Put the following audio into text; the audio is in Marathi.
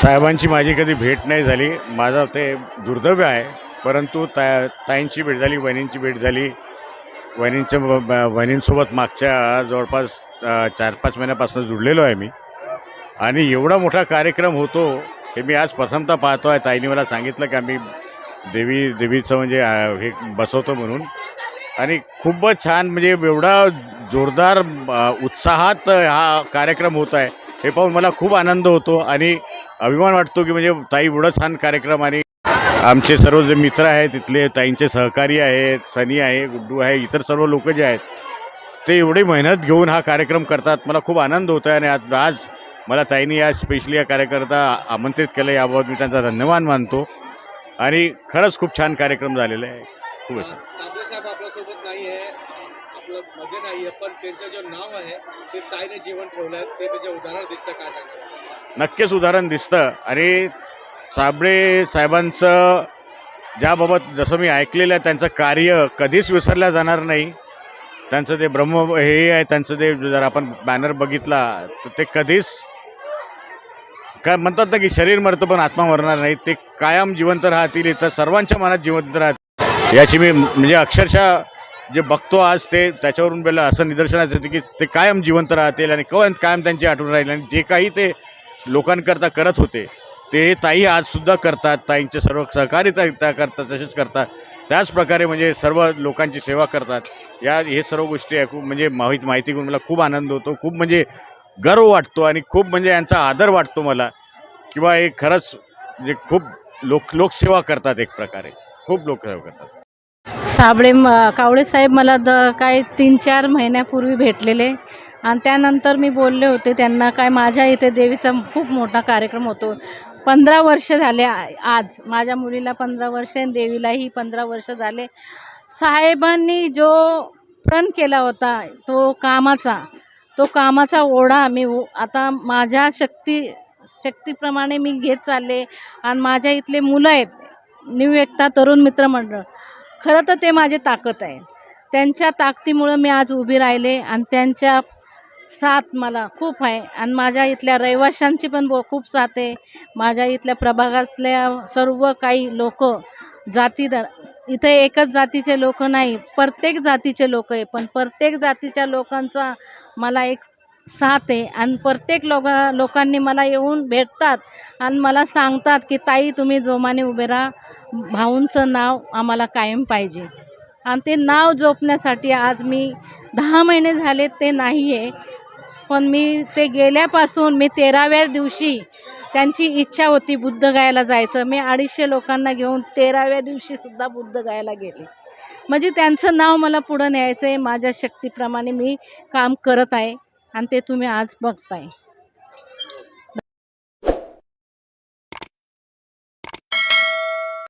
साहेबांची माझी कधी भेट नाही झाली. माझं ते दुर्दैव आहे. परंतु ता ताईंची भेट झाली वहिनींची भेट झाली. वहिनींच्या वहिनींसोबत मागच्या जवळपास चार पाच महिन्यापासून जुडलेलो आहे मी. आणि एवढा मोठा कार्यक्रम होतो हे मी आज प्रथमतः पाहतो आहे. ताईने मला सांगितलं की आम्ही देवी देवीचं म्हणजे हे बसवतो म्हणून. आणि खूपच छान म्हणजे एवढा जोरदार उत्साहात हा कार्यक्रम होत आहे. हे पाहून मला खूप आनंद होतो आणि अभिमान वाटतो की म्हणजे ताई एवढं छान कार्यक्रम आणि आमचे सर्व जे मित्र आहेत तिथले ताईंचे सहकारी आहेत सनी आहे गुड्डू आहे इतर सर्व लोक जे आहेत ते एवढी मेहनत घेऊन हा कार्यक्रम करतात. मला खूप आनंद होतो आहे आणि आज आज मला ताईंनी या स्पेशली या कार्यकर्ता आमंत्रित केलं याबाबत मी त्यांचा धन्यवाद मानतो. आणि खरंच खूप छान कार्यक्रम झालेला आहे. खूप छान साबळे साहेब आपल्यासोबत नाही आहे आपलं मध्ये नाही पण त्यांचं जे नाव आहे ते ताईने जीवन ठेवलं आहे. ते त्याचे उदाहरण दिसतं काय सांगतात नक्कीच उदाहरण दिसतं. आणि साबळे साहेबांचं ज्याबाबत जसं मी ऐकलेलं आहे त्यांचं कार्य कधीच विसरलं जाणार नाही. त्यांचं ते ब्रह्म हे आहे त्यांचं ते जर आपण बॅनर बघितला तर ते कधीच काय म्हणतात ना की शरीर मरतं पण आत्मा मरणार नाही. ते कायम जिवंत राहतील इथं सर्वांच्या मनात जिवंत राहतील. याची मी म्हणजे अक्षरशः जे बघतो आज ते त्याच्यावरून बेला असं निदर्शनात येतं की ते कायम जिवंत राहतील आणि कव कायम त्यांची आठवण राहील आणि जे काही ते लोकांकरता करत होते ते ताई आजसुद्धा करतात ताईंचे सर्व सहकार्य त्या करतात तसेच करतात. त्याच प्रकारे म्हणजे सर्व लोकांची सेवा करतात. या हे सर्व गोष्टी ऐकून म्हणजे माहिती माहिती घेऊन मला खूप आनंद होतो. खूप म्हणजे गर्व वाटतो आणि खूप म्हणजे यांचा आदर वाटतो मला. किंवा हे खरंच म्हणजे खूप लोक लोकसेवा करतात एक प्रकारे. खूप लोकसेवा करतात. साबळे म कावळे साहेब मला द काय तीन चार महिन्यापूर्वी भेटलेले. आणि त्यानंतर मी बोलले होते त्यांना काय माझ्या इथे देवीचा खूप मोठा कार्यक्रम होतो. पंधरा वर्ष झाले आ- आज. माझ्या मुलीला पंधरा वर्ष आणि देवीलाही पंधरा वर्ष झाले. साहेबांनी जो प्रण केला होता तो कामाचा तो कामाचा ओढा मी उ- आता माझ्या शक्ती शक्तीप्रमाणे मी घेत चालले. आणि माझ्या इथले मुलं आहेत न्यू एकता तरुण मित्रमंडळ. खरं तर ते माझे ताकद आहे. त्यांच्या ताकदीमुळं मी आज उभी राहिले आणि त्यांच्या साथ मला खूप आहे. आणि माझ्या इथल्या रहिवाशांची पण बो खूप साथ आहे. माझ्या इथल्या प्रभागातल्या सर्व काही लोक जातीदार इथे एकच जातीचे लोक नाही प्रत्येक जातीचे लोक आहे. पण प्रत्येक जातीच्या लोकांचा मला एक साथ आहे. आणि प्रत्येक लोक लोकांनी मला येऊन भेटतात आणि मला सांगतात की ताई तुम्ही जोमाने उभे राहा. भाऊंचं नाव आम्हाला कायम पाहिजे. आणि ते नाव जोपण्यासाठी आज मी दहा महिने झाले ते नाही आहे पण मी ते गेल्यापासून मी तेराव्या दिवशी त्यांची इच्छा होती बुद्ध गायला जायचं. मी अडीचशे लोकांना घेऊन तेराव्या दिवशीसुद्धा बुद्ध गायला गेले. म्हणजे त्यांचं नाव मला पुढं न्यायचं आहे माझ्या शक्तीप्रमाणे मी काम करत आहे आणि ते तुम्ही आज बघताय.